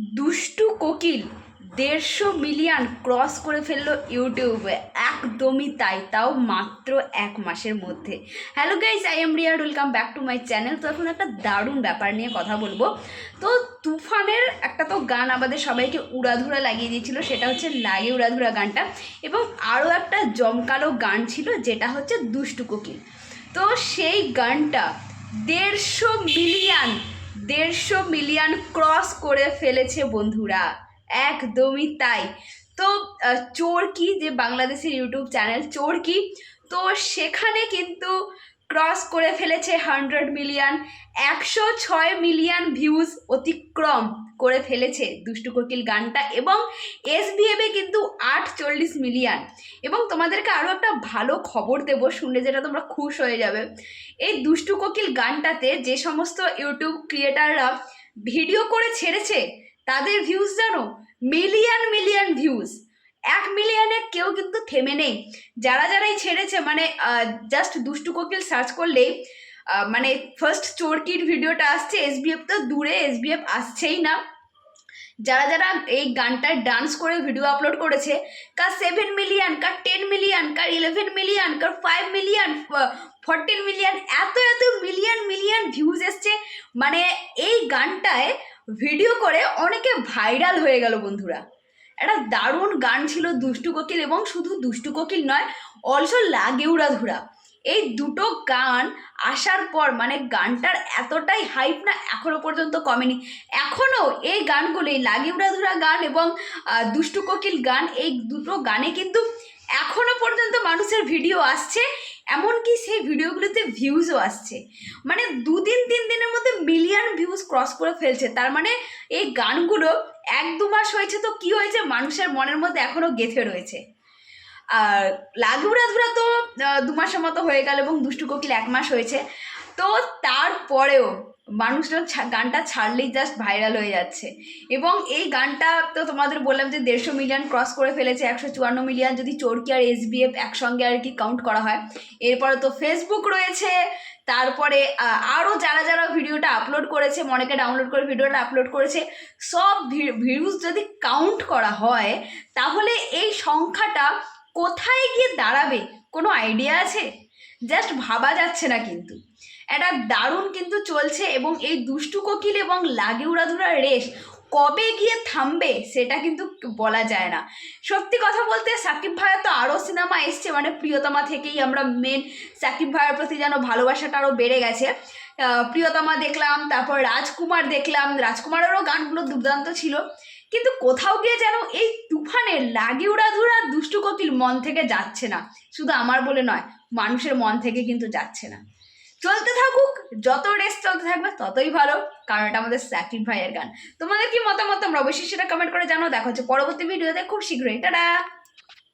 দুষ্টু কোকিল দেড়শো মিলিয়ন ক্রস করে ফেলল ইউটিউবে। একদমই তাই, তাও মাত্র এক মাসের মধ্যে। Hello guys I am rear welcome back to my channel তো এখন একটা দারুণ ব্যাপার নিয়ে কথা বলব। তো তুফানের একটা তো গান আমাদের সবাইকে উড়াধুরা লাগিয়ে দিয়েছিল, সেটা হচ্ছে লাগে উড়াধুরা গানটা। এবং আরও একটা জমকালো গান ছিল, যেটা হচ্ছে দুষ্টু কোকিল। তো সেই গানটা দেড়শো মিলিয়ন দেড়শো মিলিয়ন ক্রস করে ফেলেছে বন্ধুরা। একদমই তাই। তো চোর চোরকি যে বাংলাদেশের ইউটিউব চ্যানেল চোরকি তো সেখানে কিন্তু ক্রস করে ফেলেছে হান্ড্রেড মিলিয়ন, একশো ছয় মিলিয়ন ভিউজ অতিক্রম করে ফেলেছে দুষ্টু কোকিল গানটা এবং এস বিএবে কিন্তু আটচল্লিশ মিলিয়ন। এবং তোমাদেরকে আরও একটা ভালো খবর দেবো, শুনলে যেটা তোমরা খুশ হয়ে যাবে। এই দুষ্টু কোকিল গানটাতে যে সমস্ত ইউটিউব ক্রিয়েটাররা ভিডিও করে ছেড়েছে, তাদের ভিউজ জানো? Million million views. এক মিলিয়নে কেউ কিন্তু থেমে নেই। যারা যারাই ছেড়েছে মানে জাস্ট দুষ্টু কোকিল সার্চ করলেই মানে ফার্স্ট চোরকির ভিডিওটা আসছে এসবিএফ তো দূরে এসবিএফ আসছেই না। যারা যারা এই গানটার ডান্স করে ভিডিও আপলোড করেছে কার সেভেন মিলিয়ন কার টেন মিলিয়ন কার ইলেভেন মিলিয়ন কার ফাইভ মিলিয়ন ফোরটিন মিলিয়ন এত এত মিলিয়ন মিলিয়ন ভিউজ এসছে। মানে এই গানটায় ভিডিও করে অনেকে ভাইরাল হয়ে গেল বন্ধুরা। একটা দারুণ গান ছিল দুষ্টু কোকিল এবং শুধু দুষ্টু কোকিল নয়, অলসো লাগে উড়াধুরা। এই দুটো গান আসার পর মানে গানটার এতটাই হাইপ না এখনও পর্যন্ত কমেনি। এখনও এই গানগুলি, লাগে উড়াধুরা গান এবং দুষ্টু কোকিল গান, এই দুটো গানে কিন্তু এখনও পর্যন্ত মানুষের ভিডিও আসছে। এমনকি সেই ভিডিওগুলোতে ভিউজও আসছে। মানে দু দিন তিন দিনের মধ্যে মিলিয়ন ভিউজ ক্রস করে ফেলছে। তার মানে এই গানগুলো এক দু মাস হয়েছে তো কি হয়েছে মানুষের মনের মধ্যে এখনও গেঁথে রয়েছে। আর ধুরা তো দু মাসের মতো হয়ে গেল এবং দুষ্টু কোকিল এক মাস হয়েছে। তো তারপরেও মানুষজন গানটা ছাড়লেই জাস্ট ভাইরাল হয়ে যাচ্ছে। এবং এই গানটা তো তোমাদের বললাম যে দেড়শো মিলিয়ন ক্রস করে ফেলেছে, একশো চুয়ান্ন মিলিয়ন যদি চোরকি আর এসবিএফ একসঙ্গে আর কি কাউন্ট করা হয়। এরপরে তো ফেসবুক রয়েছে, তারপরে আরও যারা যারা ভিডিওটা আপলোড করেছে, মনেকে ডাউনলোড করে ভিডিওটা আপলোড করেছে, সব ভিউজ যদি কাউন্ট করা হয়, তাহলে এই সংখ্যাটা কোথায় গিয়ে দাঁড়াবে? কোনো আইডিয়া আছে? জাস্ট ভাবা যাচ্ছে না কিন্তু। একটা দারুণ কিন্তু চলছে এবং এই দুষ্টু কোকিল এবং লাগে উড়াধুরা রেস কবে গিয়ে থামবে সেটা কিন্তু বলা যায় না। সত্যি কথা বলতে সাকিব ভাইয়ের তো আরও সিনেমা এসছে মানে প্রিয়তমা থেকেই আমরা মেন সাকিব ভাইয়ের প্রতি যেন ভালোবাসাটা আরও বেড়ে গেছে। প্রিয়তমা দেখলাম, তারপর রাজকুমার দেখলাম। রাজকুমারেরও গানগুলো দুর্দান্ত ছিল। কিন্তু কোথাও গিয়ে যেন এই তুফানের লাগে উড়াধুরা দুষ্টু কোকিল মন থেকে যাচ্ছে না। শুধু আমার বলে নয়, মানুষের মন থেকে কিন্তু যাচ্ছে না। চলতে থাকুক, যত রেস চলতে থাকবে, ততই ভালো, কারণ এটা আমাদের সাকিব ভাইয়ের গান। তোমাদের কি মতামত তোমরা অবশ্যই সেটা কমেন্ট করে জানো দেখো হচ্ছে পরবর্তী ভিডিওতে খুব শীঘ্রই। টাটা!